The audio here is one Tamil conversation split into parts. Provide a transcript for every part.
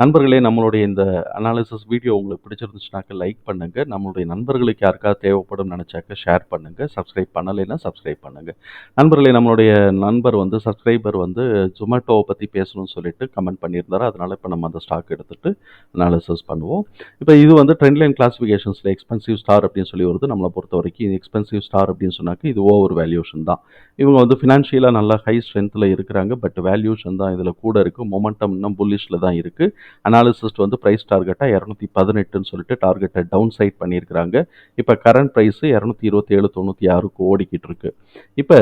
நண்பர்களே நம்மளுடைய இந்த அனாலிசிஸ் வீடியோ உங்களுக்கு பிடிச்சிருந்துச்சுனாக்க லைக் பண்ணுங்க. நம்மளுடைய நண்பர்களுக்கு யாருக்காவது தேவைப்படும் நினச்சாக்க ஷேர் பண்ணுங்க. சப்ஸ்கிரைப் பண்ணலைன்னா சப்ஸ்கிரைப் பண்ணுங்க. நண்பர்களே நம்மளுடைய நண்பர் வந்து சப்ஸ்கிரைபர் வந்து ஜொமேட்டோவை பற்றி பேசணும்னு சொல்லிட்டு கமெண்ட் பண்ணியிருந்தாரு. அதனால இப்போ நம்ம அந்த ஸ்டாக் எடுத்துட்டு அனாலிசிஸ் பண்ணுவோம். இப்போ இது வந்து ட்ரெண்ட் லைன் கிளாஸிஃபிகேஷன்ஸில் எக்ஸ்பென்சிவ் ஸ்டார் அப்படின்னு சொல்லி வருது. நம்மளை பொறுத்த வரைக்கும் இது எக்ஸ்பென்சிவ் ஸ்டார் அப்படின்னு சொன்னாக்க இது ஓவர் வேல்யூஷன் தான். இவங்க வந்து ஃபினான்ஷியலாக நல்லா ஹை ஸ்ட்ரென்த்தில் இருக்கிறாங்க. பட் வேல்யூஷன் தான் இதில் கூட இருக்குது மொமெண்டம் இன்னும் புல்லிஷில் தான் இருக்குது அனாலிசிஸ்ட் வந்து ப்ரைஸ் டார்கெட்டாக இரநூத்தி பதினெட்டுன்னு சொல்லிட்டு டார்கெட்டை டவுன் சைட் பண்ணியிருக்கிறாங்க. இப்போ கரண்ட் ப்ரைஸு இரநூத்தி இருபத்தி ஏழு தொண்ணூற்றி ஆறுக்கு ஓடிக்கிட்டு இருக்கு. இப்போ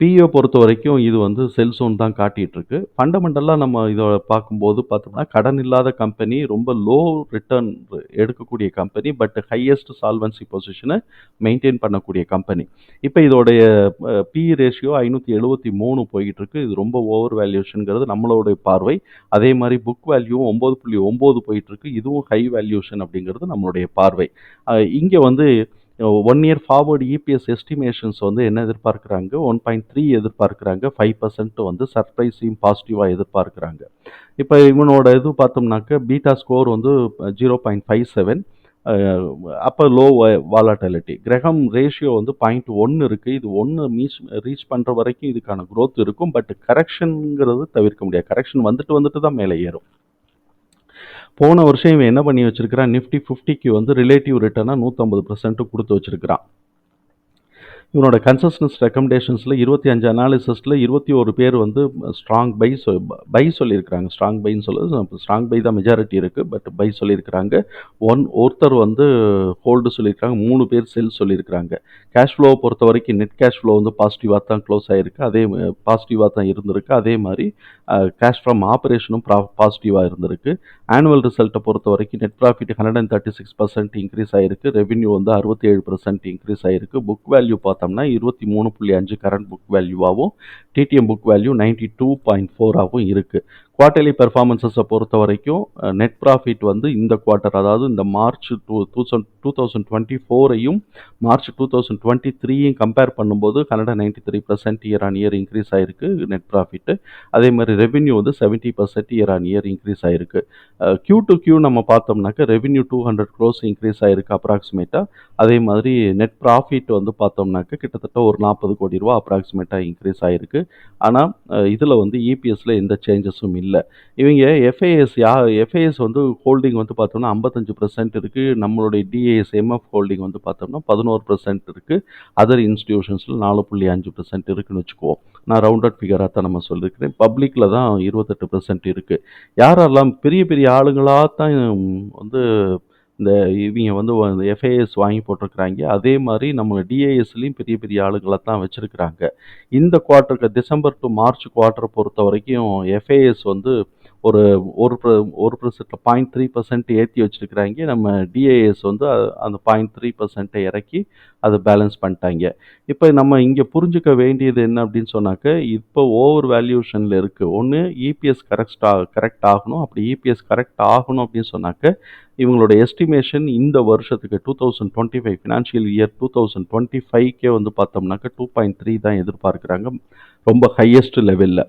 பிஏ பொறுத்த வரைக்கும் இது வந்து செல்சோன் தான் காட்டிகிட்ருக்கு ஃபண்டமெண்டலாக நம்ம இதை பார்க்கும்போது பார்த்தோம்னா கடன் இல்லாத கம்பெனி ரொம்ப லோ ரிட்டர்ன் எடுக்கக்கூடிய கம்பெனி பட் ஹையஸ்ட் சால்வன்சி பொசிஷனை மெயின்டைன் பண்ணக்கூடிய கம்பெனி இப்போ இதோடைய பி ரேஷியோ ஐநூற்றி எழுபத்தி மூணு போயிட்டுருக்கு. இது ரொம்ப ஓவர் வேல்யூஷனுங்கிறது நம்மளுடைய பார்வை. அதே மாதிரி புக் வேல்யூ ஒம்பது புள்ளி ஒம்பது போயிட்டுருக்கு. இதுவும் ஹை வேல்யூஷன் அப்படிங்கிறது நம்மளுடைய பார்வை. இங்கே வந்து one year forward EPS estimations வந்து என்ன எதிர்பார்க்குறாங்க? ஒன் பாயிண்ட் த்ரீ எதிர்பார்க்குறாங்க. ஃபைவ் பர்சன்ட் வந்து சர்ப்ரைஸையும் பாசிட்டிவாக எதிர்பார்க்குறாங்க. இப்போ இவனோட இது பார்த்தோம்னாக்க பீட்டா ஸ்கோர் வந்து ஜீரோ பாயிண்ட் ஃபைவ் செவன் அப்போ லோ வாலாட்டிலிட்டி கிரகம் ரேஷியோ வந்து பாயிண்ட் ஒன்று இருக்குது இது ஒன்று மீச் ரீச் பண்ணுற வரைக்கும் இதுக்கான க்ரோத் இருக்கும். பட் கரெக்ஷனுங்கிறது தவிர்க்க முடியாது. கரெக்ஷன் வந்துட்டு வந்துட்டு தான் மேலே ஏறும். போன வருஷம் இவன் என்ன பண்ணி வச்சிருக்கிறான்? நிஃப்டி ஃபிஃப்டிக்கு வந்து ரிலேட்டிவ் ரிட்டர்னாக நூற்றம்பது பர்சன்ட்டு கொடுத்து வச்சிருக்கிறான். இவனோட கன்சஸ்டன்ஸ் ரெக்கமெண்டேஷன்ஸில் இருபத்தி அஞ்சு அனாலிசிஸில் இருபத்தி ஒரு பேர் வந்து ஸ்ட்ராங் பை சொ பை சொல்லியிருக்கிறாங்க. ஸ்ட்ராங் பைன்னு சொல்லுது ஸ்ட்ராங் பை தான் மெஜாரிட்டி இருக்குது பட் பை சொல்லியிருக்கிறாங்க. ஒன் ஒருத்தர் வந்து ஹோல்டு சொல்லியிருக்காங்க மூணு பேர் செல் சொல்லியிருக்கிறாங்க. கேஷ் ஃப்ளோவை பொறுத்த வரைக்கும் நெட் கேஷ் ஃப்ளோ வந்து பாசிட்டிவாக தான் க்ளோஸ் ஆகிருக்கு அதே பாசிட்டிவாக தான் இருந்திருக்கு. அதே மாதிரி கேஷ் ஃப்ரம் ஆப்ரேஷனும் ப்ரா பாசிட்டிவாக இருந்திருக்கு. ஆனுவல் ரிசல்ட்டை பொறுத்த வரைக்கும் net profit hundred and thirty six percent increase ஆயிருக்கு. ரெவன்யூ வந்து அறுபத்தி ஏழு பர்சன்ட் இன்க்ரீஸ் ஆயிருக்கு. புக் வேல்யூ பார்த்தோம்னா இருபத்தி மூணு புள்ளி அஞ்சு current book வேல்யூவாகவும் TTM book value ninety two point ஃபோராகவும் இருக்குது குவார்ட்டர்லி பெர்ஃபார்மன்ஸஸை பொறுத்த வரைக்கும் நெட் ப்ராஃபிட் வந்து இந்த குவார்ட்டர் அதாவது இந்த March two thousand two thousand twenty ஃபோரையும் March two thousand twenty த்ரீயும் கம்பேர் பண்ணும்போது Canada ninety three percent year on year increase ஆயிருக்கு நெட் ப்ராஃபிட்டு அதே மாதிரி ரெவென்யூ வந்து seventy percent year on year increase ஆயிருக்கு. கியூ டு கியூ நம்ம பார்த்தோம்னாக்க revenue two hundred crores increase ஆயிருக்கு அப்ராக்சிமேட்டாக அதே மாதிரி நெட் ப்ராஃபிட் வந்து பார்த்தோம்னாக்க கிட்டத்தட்ட ஒரு நாற்பது கோடி ரூபா அப்ராக்சிமேட்டாக இன்க்ரீஸ் ஆயிருக்கு. ஆனால் இதில் வந்து இபிஎஸ்ல எந்த சேஞ்சஸும் இல்லை. இல்லை. இவங்க எஃப்ஐஎஸ் யா எஃப்ஐஎஸ் வந்து ஹோல்டிங் வந்து பார்த்தோம்னா ஐம்பத்தஞ்சு பர்சன்ட் இருக்குது நம்மளுடைய டிஏஎஸ் எம்எஃப் ஹோல்டிங் வந்து பார்த்தோம்னா பதினோரு பர்சன்ட் இருக்குது அதர் இன்ஸ்டிடியூஷன்ஸில் நாலு புள்ளி அஞ்சு பர்சன்ட் இருக்குன்னு வச்சுக்குவோம். நான் ரவுண்டட் ஃபிகராக தான் நம்ம சொல்லியிருக்கிறேன் பப்ளிக்கில் தான் இருபத்தெட்டு பர்சன்ட் இருக்குது யாரெல்லாம் பெரிய பெரிய ஆளுங்களாக தான் வந்து இந்த இவங்க வந்து எஃப்ஐஎஸ் வாங்கி போட்டிருக்கிறாங்க. அதே மாதிரி நம்ம டிஏஎஸ்லேயும் பெரிய பெரிய ஆளுங்களை தான் வச்சுருக்கிறாங்க. இந்த குவார்ட்டருக்கு டிசம்பர் டு மார்ச் குவார்ட்டர் பொறுத்த வரைக்கும் எஃப்ஐஎஸ் வந்து ஒரு ஒரு ஒரு பர்சன்ட் பாயிண்ட் த்ரீ பர்சன்ட் ஏற்றி வச்சுருக்கிறாங்க. நம்ம டிஏஎஸ் வந்து அந்த பாயிண்ட் த்ரீ பர்சன்ட்டை இறக்கி அதை பேலன்ஸ் பண்ணிட்டாங்க. இப்போ நம்ம இங்கே புரிஞ்சுக்க வேண்டியது என்ன அப்படின்னு சொன்னாக்க இப்போ ஓவர் வேல்யூஷனில் இருக்குது ஒன்று இபிஎஸ் கரெக்ட் கரெக்ட் ஆகணும். அப்படி இபிஎஸ் கரெக்ட் ஆகணும் அப்படின்னு சொன்னாக்க இவங்களோட எஸ்டிமேஷன் இந்த வருஷத்துக்கு two thousand twenty five financial year two thousand twenty ஃபைவ்க்கே வந்து பார்த்தோம்னாக்க டூ பாயிண்ட் த்ரீ தான் எதிர்பார்க்குறாங்க. ரொம்ப ஹையஸ்ட் லெவலில்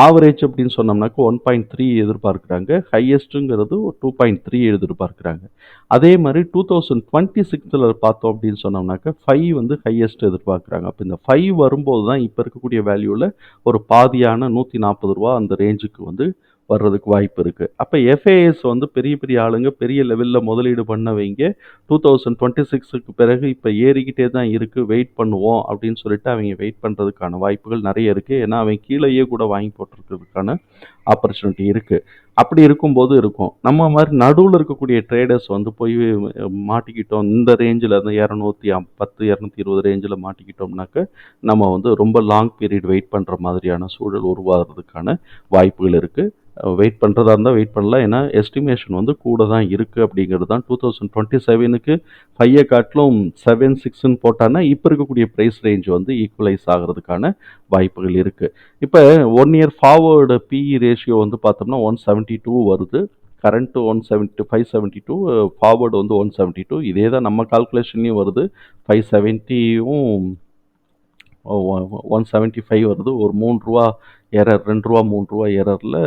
ஆவரேஜ் அப்படின்னு சொன்னோம்னாக்க ஒன் பாயிண்ட் த்ரீ எதிர்பார்க்குறாங்க. ஹையஸ்ட்டுங்கிறது ஒரு டூ பாயிண்ட் த்ரீ எதிர்பார்க்குறாங்க. அதே மாதிரி டூ தௌசண்ட் டுவெண்ட்டி சிக்ஸில் பார்த்தோம் அப்படின்னு சொன்னோம்னாக்க ஃபைவ் வந்து ஹையஸ்ட் எதிர்பார்க்குறாங்க. அப்போ இந்த ஃபைவ் வரும்போது தான் இப்போ இருக்கக்கூடிய வேல்யூவில் ஒரு பாதியான நூற்றி நாற்பது ரூபா அந்த ரேஞ்சுக்கு வந்து வர்றதுக்கு வாய்ப்பு இருக்குது அப்போ எஃப்ஏஎஸ் வந்து பெரிய பெரிய ஆளுங்க பெரிய லெவலில் முதலீடு பண்ணவங்க டூ தௌசண்ட் டுவெண்ட்டி சிக்ஸுக்கு பிறகு இப்போ ஏறிக்கிட்டே தான் இருக்குது வெயிட் பண்ணுவோம் அப்படின்னு சொல்லிட்டு அவங்க வெயிட் பண்ணுறதுக்கான வாய்ப்புகள் நிறைய இருக்குது ஏன்னா அவங்க கீழேயே கூட வாங்கி போட்டிருக்கிறதுக்கான ஆப்பர்ச்சுனிட்டி இருக்குது அப்படி இருக்கும்போது இருக்கும். நம்ம மாதிரி நடுவில் இருக்கக்கூடிய ட்ரேடர்ஸ் வந்து போய் மாட்டிக்கிட்டோம். இந்த ரேஞ்சில் இருந்து இரநூத்தி பத்து இரநூத்தி இருபது ரேஞ்சில் மாட்டிக்கிட்டோம்னாக்க நம்ம வந்து ரொம்ப லாங் பீரியட் வெயிட் பண்ணுற மாதிரியான சூழல் உருவாகிறதுக்கான வாய்ப்புகள் இருக்குது வெயிட் பண்ணுறதா இருந்தால் வெயிட் பண்ணலாம். ஏன்னா எஸ்டிமேஷன் வந்து கூட தான் இருக்குது அப்படிங்கிறது தான் டூ தௌசண்ட் டுவெண்ட்டி செவனுக்கு ஃபையை காட்டிலும் செவன் சிக்ஸ்ன்னு போட்டான்னா இப்போ இருக்கக்கூடிய ப்ரைஸ் ரேஞ்ச் வந்து ஈக்குவலைஸ் ஆகிறதுக்கான வாய்ப்புகள் இருக்குது இப்போ one year forward PE ratio வந்து பார்த்தோம்னா ஒன் செவன்ட்டி டூ வருது. Current one seventy five seventy two forward வந்து ஒன் செவன்ட்டி டூ இதே தான் நம்ம கால்குலேஷன்லேயும் வருது. ஃபைவ் செவன்ட்டியும் ஒன் செவன்ட்டி ஃபைவ் வருது. ஒரு மூணு ரூபா எரர் ரெண்டு ரூபா மூணு ரூபா எரரில்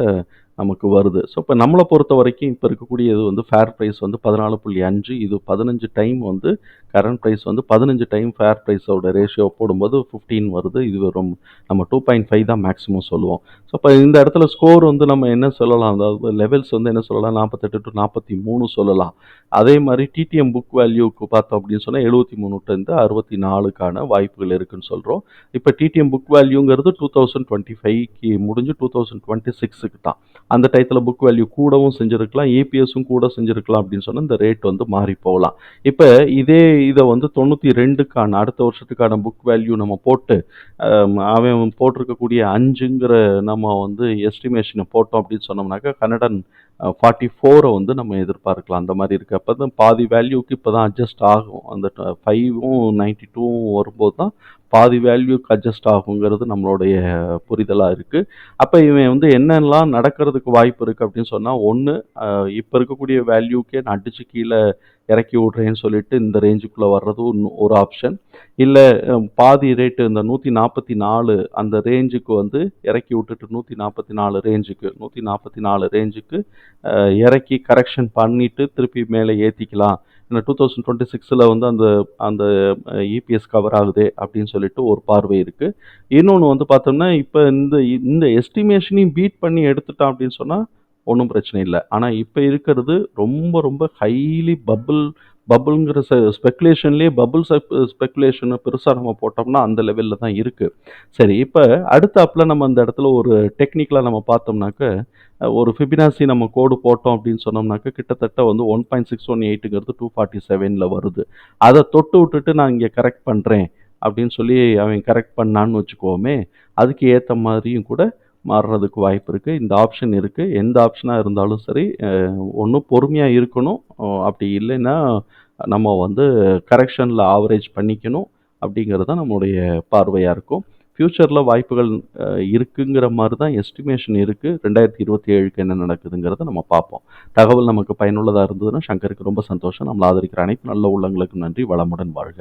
நமக்கு வருது. ஸோ இப்போ நம்மளை பொறுத்த வரைக்கும் இப்போ இருக்கக்கூடிய இது வந்து ஃபேர் ப்ரைஸ் வந்து பதினாலு புள்ளி அஞ்சு இது பதினஞ்சு டைம் வந்து கரண்ட் ப்ரைஸ் வந்து பதினஞ்சு டைம் ஃபேர் ப்ரைஸோட ரேஷியோ போடும்போது ஃபிஃப்டீன் வருது. இது ரொம்ப நம்ம டூ பாயிண்ட் ஃபைவ் தான் மேக்ஸிமம் சொல்லுவோம். ஸோ இப்போ இந்த இடத்துல ஸ்கோர் வந்து நம்ம என்ன சொல்லலாம்? அதாவது லெவல்ஸ் வந்து என்ன சொல்லலாம்? நாற்பத்தெட்டு டு நாற்பத்தி மூணு சொல்லலாம். அதே மாதிரி டிடிஎம் புக் வேல்யூக்கு பார்த்தோம் அப்படின்னு சொன்னால் எழுபத்தி மூணுலேருந்து அறுபத்தி நாலுக்கான வாய்ப்புகள் இருக்குன்னு சொல்கிறோம் இப்போ டிடிஎம் புக் வேல்யூங்கிறது டூ தௌசண்ட் டுவெண்ட்டி ஃபைவ்க்கு முடிஞ்சு டூ தௌசண்ட் டுவெண்ட்டி சிக்ஸுக்கு தான். அந்த டயத்தில் புக் வேல்யூ கூடவும் செஞ்சுருக்கலாம் ஏபிஎஸும் கூட செஞ்சுருக்கலாம் அப்படின்னு சொன்னால் இந்த ரேட் வந்து மாறி போகலாம். இப்போ இதே இதை வந்து தொண்ணூற்றி ரெண்டுக்கான அடுத்த வருஷத்துக்கான புக் வேல்யூ நம்ம போட்டு அவன் போட்டிருக்கக்கூடிய அஞ்சுங்கிற நம்ம வந்து எஸ்டிமேஷனை போட்டோம் அப்படின்னு சொன்னோம்னாக்கா கன்னடன் ஃபார்ட்டி ஃபோரை வந்து நம்ம எதிர்பார்க்கலாம். அந்த மாதிரி இருக்குது அப்போ தான் பாதி வேல்யூக்கு இப்போ தான் அட்ஜஸ்ட் ஆகும். அந்த ஃபைவும் நைன்ட்டி டூவும் வரும்போது தான் பாதி வேல்யூக்கு அட்ஜஸ்ட் ஆகுங்கிறது நம்மளுடைய புரிதலாக இருக்குது அப்போ இவன் வந்து என்னெல்லாம் நடக்கிறதுக்கு வாய்ப்பு இருக்குது அப்படின்னு சொன்னால் ஒன்று இப்போ இருக்கக்கூடிய வேல்யூக்கே நான் அடிச்சு கீழே இறக்கி விட்றேன்னு சொல்லிட்டு இந்த ரேஞ்சுக்குள்ளே வர்றதும் ஒரு ஆப்ஷன் இல்லை பாதி ரேட்டு இந்த நூற்றி நாற்பத்தி நாலு அந்த ரேஞ்சுக்கு வந்து இறக்கி விட்டுட்டு நூற்றி நாற்பத்தி நாலு ரேஞ்சுக்கு நூற்றி நாற்பத்தி நாலு ரேஞ்சுக்கு இறக்கி கரெக்ஷன் பண்ணிவிட்டு திருப்பி மேலே ஏற்றிக்கலாம் இந்த டூ தௌசண்ட் டுவெண்ட்டி சிக்ஸில் வந்து அந்த அந்த இபிஎஸ் கவர் ஆகுதே அப்படின்னு சொல்லிட்டு ஒரு பார்வை இருக்குது இன்னொன்று வந்து பார்த்தோம்னா இப்போ இந்த இந்த எஸ்டிமேஷனையும் பீட் பண்ணி எடுத்துட்டான் அப்படின்னு சொன்னால் ஒன்றும் பிரச்சனை இல்லை. ஆனால் இப்போ இருக்கிறது ரொம்ப ரொம்ப ஹைலி பபுள் பபுள்ங்கிற ஸ்பெக்குலேஷன்லேயே பபுள் ஸ்பெக்குலேஷனை பெருசாக நம்ம போட்டோம்னா அந்த லெவலில் தான் இருக்குது சரி இப்போ அடுத்தாப்பில் நம்ம அந்த இடத்துல ஒரு டெக்னிக்கலாக நம்ம பார்த்தோம்னாக்க ஒரு ஃபிபினாசி நம்ம கோடு போட்டோம் அப்படின்னு சொன்னோம்னாக்க கிட்டத்தட்ட வந்து ஒன் பாயிண்ட் சிக்ஸ் ஒன் எயிட்டுங்கிறது டூ ஃபார்ட்டி செவனில் வருது. அதை தொட்டு விட்டுட்டு நான் இங்கே கரெக்ட் பண்ணுறேன் அப்படின்னு சொல்லி அவன் கரெக்ட் பண்ணான்னு வச்சுக்கோமே அதுக்கு ஏற்ற மாதிரியும் கூட மாறுறதுக்கு வாய்ப்பு இருக்குது இந்த ஆப்ஷன் இருக்குது எந்த ஆப்ஷனாக இருந்தாலும் சரி ஒன்றும் பொறுமையாக இருக்கணும். அப்படி இல்லைன்னா நம்ம வந்து கரெக்ஷனில் ஆவரேஜ் பண்ணிக்கணும். அப்படிங்கிறது தான் நம்மளுடைய பார்வையாக இருக்கும். ஃப்யூச்சரில் வாய்ப்புகள் இருக்குங்கிற மாதிரி தான் எஸ்டிமேஷன் இருக்குது ரெண்டாயிரத்தி இருபத்தி ஏழுக்கு என்ன நடக்குதுங்கிறத நம்ம பார்ப்போம். தகவல் நமக்கு பயனுள்ளதாக இருந்ததுன்னா சங்கருக்கு ரொம்ப சந்தோஷம். நம்மளை ஆதரிக்கிற அனைத்து நல்ல உள்ளங்களுக்கும் நன்றி. வளமுடன் வாழ்க.